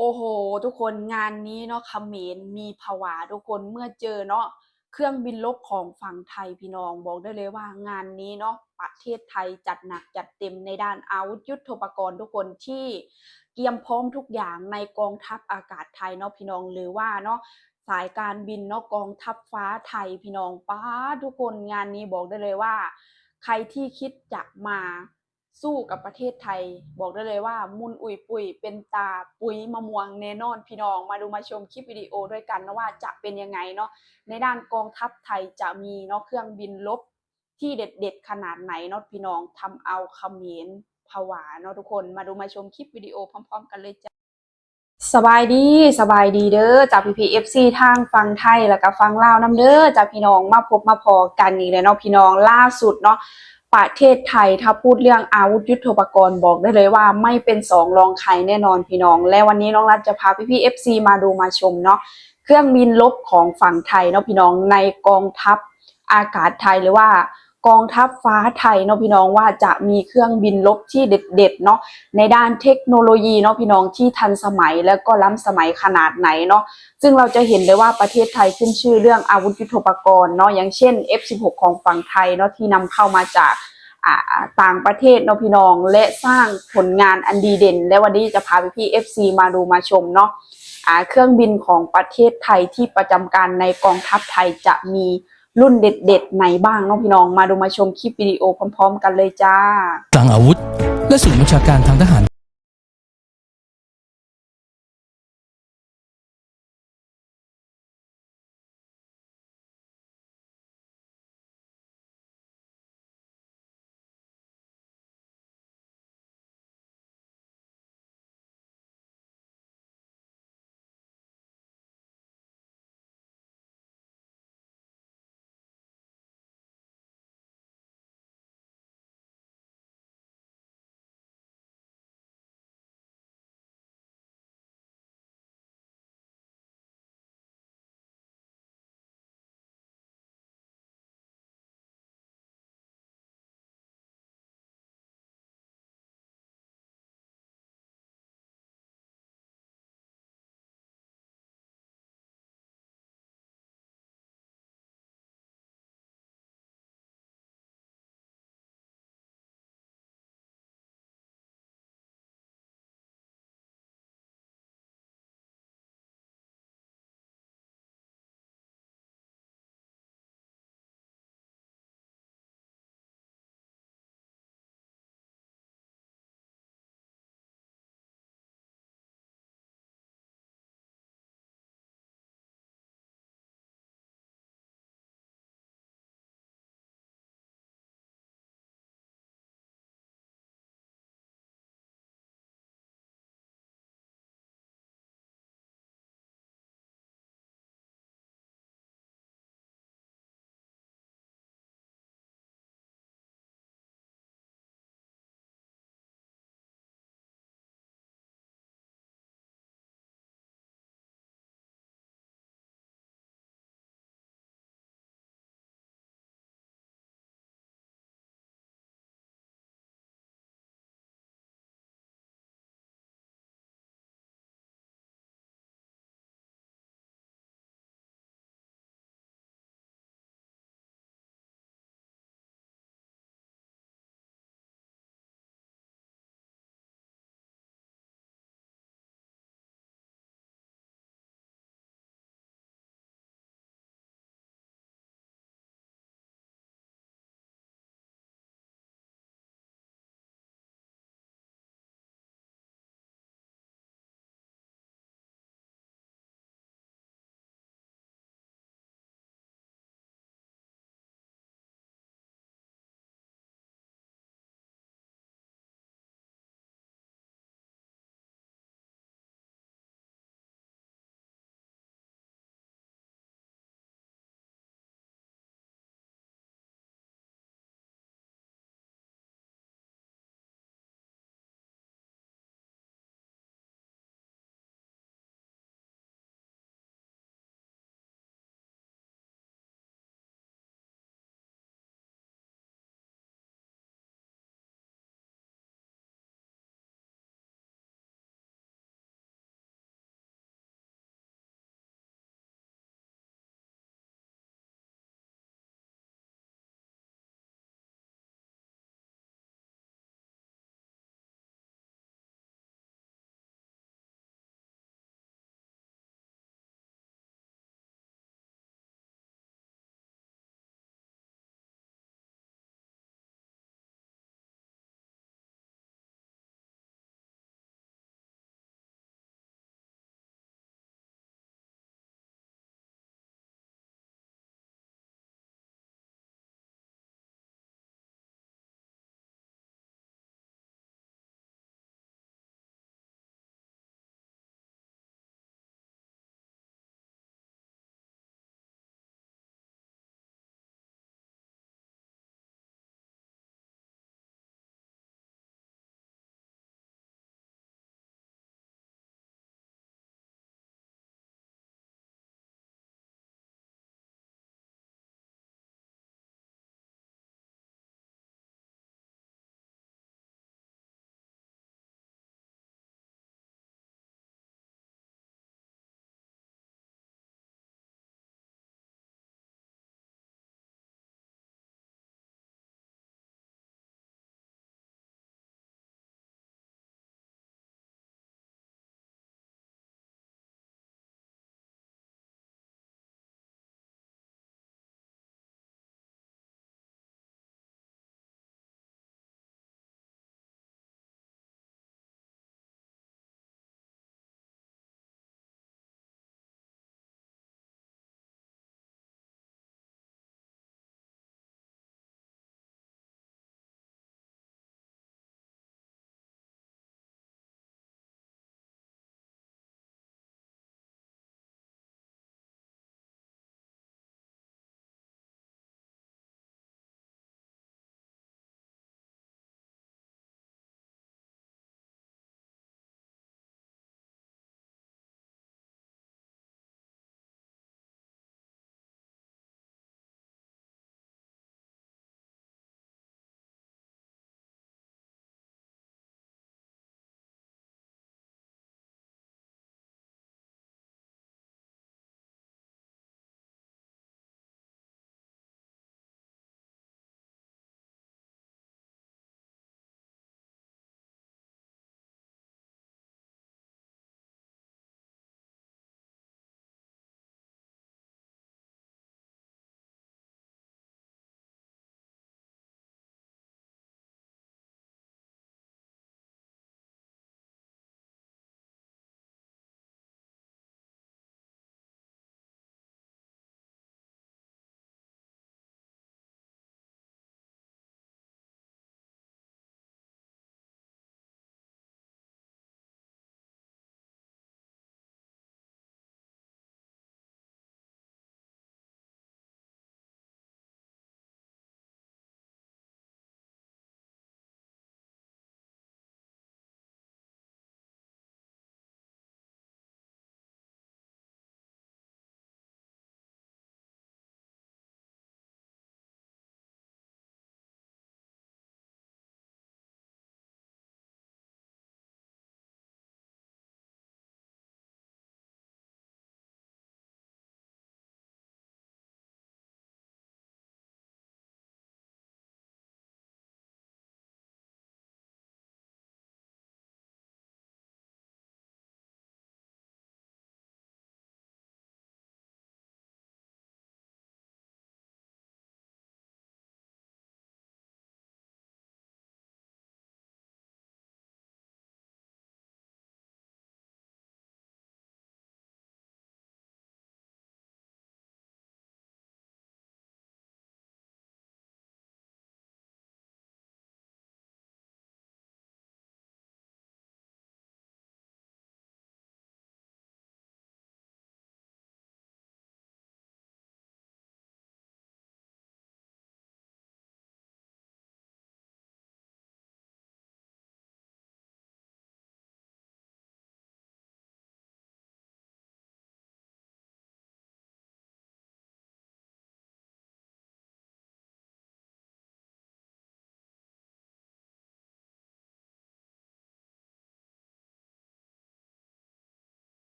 โอ้โห ทุกคนงานนี้เนาะเขมรมีผวาทุกคนเมื่อเจอเนาะเครื่องบินรบของฝั่งไทยพี่น้องบอกได้เลยว่างานนี้เนาะประเทศไทยจัดหนักจัดเต็มในด้านอาวุธยุทโธปกรณ์ทุกคนที่เตรียมพร้อมทุกอย่างในกองทัพอากาศไทยเนาะพี่น้องหรือว่าเนาะสายการบินเนาะกองทัพฟ้าไทยพี่น้องป้าทุกคนงานนี้บอกได้เลยว่า ใครที่คิดจะมา สู้กับประเทศไทย บอกได้เลยว่ามุนอุยปุยเป็นตาปุ๋ยมะม่วงแน่นอนพี่น้องมาดูมาชมคลิปวิดีโอด้วยกันนะว่าจะเป็นยังไงเนาะในด้านกองทัพไทยจะมีเนาะเครื่องบินลบที่เด็ดๆขนาดไหนเนาะพี่น้องทำเอาเขมรผวาเนาะทุกคนมาดูมาชมคลิปวิดีโอพร้อม ๆ กันเลยจ้ะสบายดีสบายดีเด้อจากพีพีเอฟซีทางฟังไทยแล้วก็ฟังลาวน้ำเด้อจากพี่น้องมาพบมาพอกันอีกแล้วเนาะพี่น้องล่าสุดเนาะ ประเทศไทยถ้าพูดเรื่องอาวุธยุทโธปกรณ์บอกได้เลยว่าไม่เป็นสองรองใครแน่นอนพี่น้อง และวันนี้น้องรัฐจะพาพี่พีเอฟซีมาดูมาชมเนาะเครื่องบินลบของฝั่งไทยเนาะพี่น้องในกองทัพอากาศไทยหรือว่า กองทัพฟ้าไทยเนาะพี่น้องว่าจะมีเครื่องบินลบที่เด็ดๆเนาะในด้านเทคโนโลยีเนาะพี่น้องที่ทันสมัยแล้วก็ล้ำสมัยขนาดไหนเนาะซึ่งเราจะเห็นได้ว่าประเทศไทยขึ้นชื่อเรื่องอาวุธยุทโธปกรณ์เนาะอย่างเช่น F16 ของฝั่งไทยเนาะที่นำเข้ามาจากต่างประเทศเนาะพี่น้องและสร้างผลงานอันดีเด่น และวันนี้จะพาพี่พี่ FC มาดูมาชมเนาะอ่าเครื่องบินของประเทศไทยที่ประจำการในกองทัพไทยจะมี รุ่นเด็ด ๆ ไหนบ้างน้องพี่น้องมาดูมาชมคลิปวิดีโอพร้อม ๆ กันเลยจ้า กลางอาวุธ และศูนย์บัญชาการทางทหาร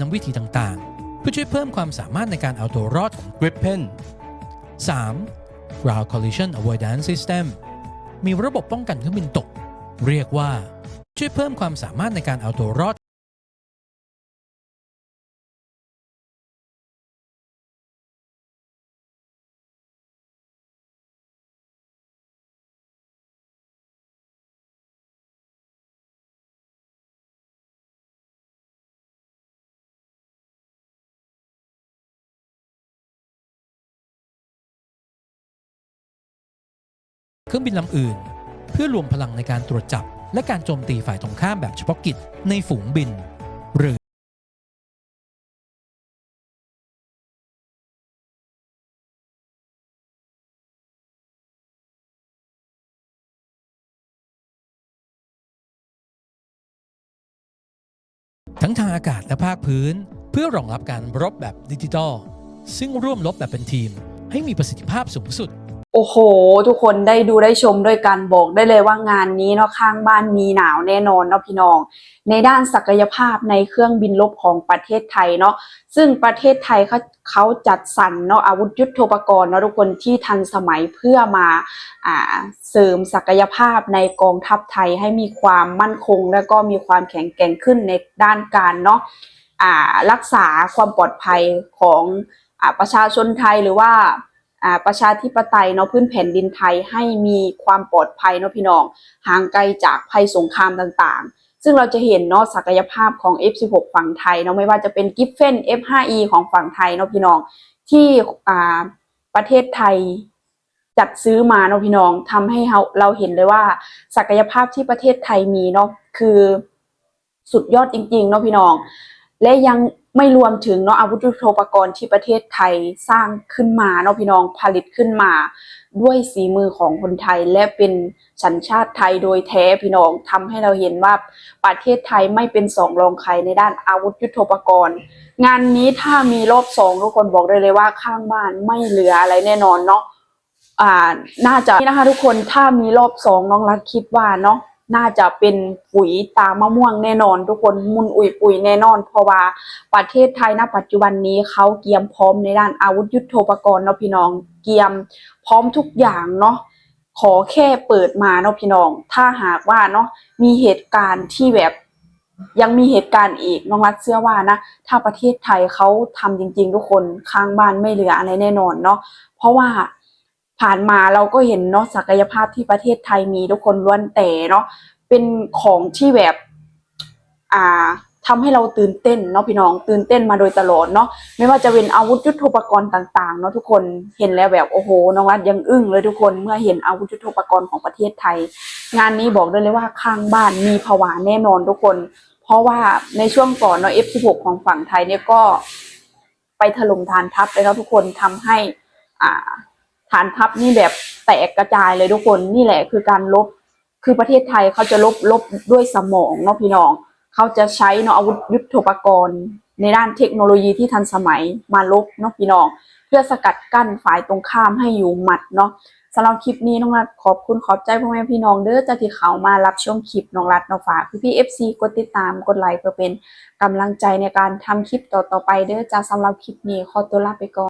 นำวิธีต่างๆ เพื่อช่วยเพิ่มความสามารถในการเอาตัวรอดของ Gripen 3. Ground Collision Avoidance System มีระบบป้องกันเครื่องบินตก เรียกว่า ช่วยเพิ่มความสามารถในการเอาตัวรอด เครื่องบินลำอื่น เพื่อรวมพลังในการตรวจจับ และการโจมตีฝ่ายตรงข้ามแบบเฉพาะกิจในฝูงบิน หรือทั้งทางอากาศและภาคพื้น เพื่อรองรับการรบแบบดิจิทัล ซึ่งร่วมรบแบบเป็นทีม ให้มีประสิทธิภาพสูงสุด โอ้โห ทุกคนได้ดูได้ชมด้วยกันบอกได้เลยว่างานนี้เนาะข้างบ้านมีหนาวแน่นอนเนาะพี่น้อง ในด้านศักยภาพในเครื่องบินรบของประเทศไทยเนาะซึ่งประเทศไทยเขาเขาจัดสรรเนาะอาวุธยุทโธปกรณ์เนาะทุกคนที่ทันสมัยเพื่อมาอ่าเสริมศักยภาพในกองทัพไทยให้มีความมั่นคง และก็มีความแข็งแกร่งขึ้นในด้านการเนาะอ่ารักษาความปลอดภัยของอ่าประชาชนไทยหรือว่า ประชาธิปไตยเนาะพื้นแผ่นดินไทยให้มีความปลอดภัยเนาะพี่น้องห่างไกลจากภัยสงครามต่างๆ ซึ่งเราจะเห็นเนาะศักยภาพของ F16 ฝั่งไทยเนาะไม่ว่าจะเป็นกิฟเฟน F5E ของฝั่งไทยเนาะพี่น้องที่อ่าประเทศไทยจัดซื้อมาเนาะพี่น้องทำให้เราเราเห็นเลยว่า ศักยภาพที่ประเทศไทยมีเนาะคือสุดยอดจริงๆเนาะพี่น้อง และยัง ไม่รวมถึงเนาะอาวุธยุทโธปกรณ์ที่ประเทศไทยสร้างขึ้นมาเนาะพี่น้องผลิตขึ้นมา ด้วยสีมือของคนไทยและเป็นสัญชาติไทยโดยแท้พี่น้องทำให้เราเห็นว่าประเทศไทยไม่เป็นสองรองใครในด้านอาวุธยุทโธปกรณ์ งานนี้ถ้ามีรอบสองทุกคนบอกได้เลยว่าข้างบ้านไม่เหลืออะไรแน่นอนเนาะอ่าน่าจะนี่นะคะทุกคนถ้ามีรอบสองน้องรักคิดว่าเนาะ น่าจะเป็นปุ๋ยตามะม่วงแน่นอน ทุกคนมุนอุยปุ๋ยแน่นอน เพราะว่าประเทศไทยณปัจจุบันนี้เขาเกียมพร้อมในด้านอาวุธยุทโธปกรณ์เนาะพี่น้องเกียมพร้อมทุกอย่างเนาะขอแค่เปิดมาเนาะพี่น้อง ถ้าหากว่าเนาะมีเหตุการณ์ที่แบบยังมีเหตุการณ์อีกน้องรัฐเชื่อว่านะ ถ้าประเทศไทยเขาทำจริง ๆ ทุกคนข้างบ้านไม่เหลืออะไรแน่นอนเนาะเพราะว่า ผ่านมาเราก็เห็นเนาะศักยภาพที่ประเทศไทยมีทุกคนล้วนแต่เนาะเป็นของที่แบบ อ่าทำให้เราตื่นเต้นเนาะพี่น้องตื่นเต้นมาโดยตลอดเนาะไม่ว่าจะเป็นอาวุธยุทโธปกรณ์ต่างๆเนาะทุกคนเห็นแล้วแบบโอ้โหน้องรัฐยังอึ้งเลยทุกคนเมื่อเห็นอาวุธยุทโธปกรณ์ของประเทศไทย งานนี้บอกได้เลยว่าข้างบ้านมีผวาแน่นอนทุกคน เพราะว่าในช่วงก่อนเนาะ F16 ของฝั่งไทยเนี่ยก็ไปถล่มฐานทัพเลยแล้วทุกคนทำให้ อ่า ฐานทัพนี่แบบแตกกระจายเลยทุกคนนี่แหละคือการลบ คือประเทศไทยเขาจะลบลบด้วยสมองเนาะพี่น้องเขาจะใช้เนาะอาวุธยุทโธปกรณ์ ในด้านเทคโนโลยีที่ทันสมัยมาลบเนาะพี่น้อง เพื่อสกัดกั้นฝ่ายตรงข้ามให้อยู่หมัดเนาะสำหรับคลิปนี้น้องรัฐขอบคุณขอบใจพ่อแม่พี่น้องเด้อจ้าที่เขามารับชมคลิปน้องรัฐเนาะฝากพี่พี่เอฟซีกดติดตามกดไลค์เพื่อเป็นกำลังใจในการทำคลิปต่อๆไปเด้อจ้าสำหรับคลิปนี้ขอตัวลาไปก่อน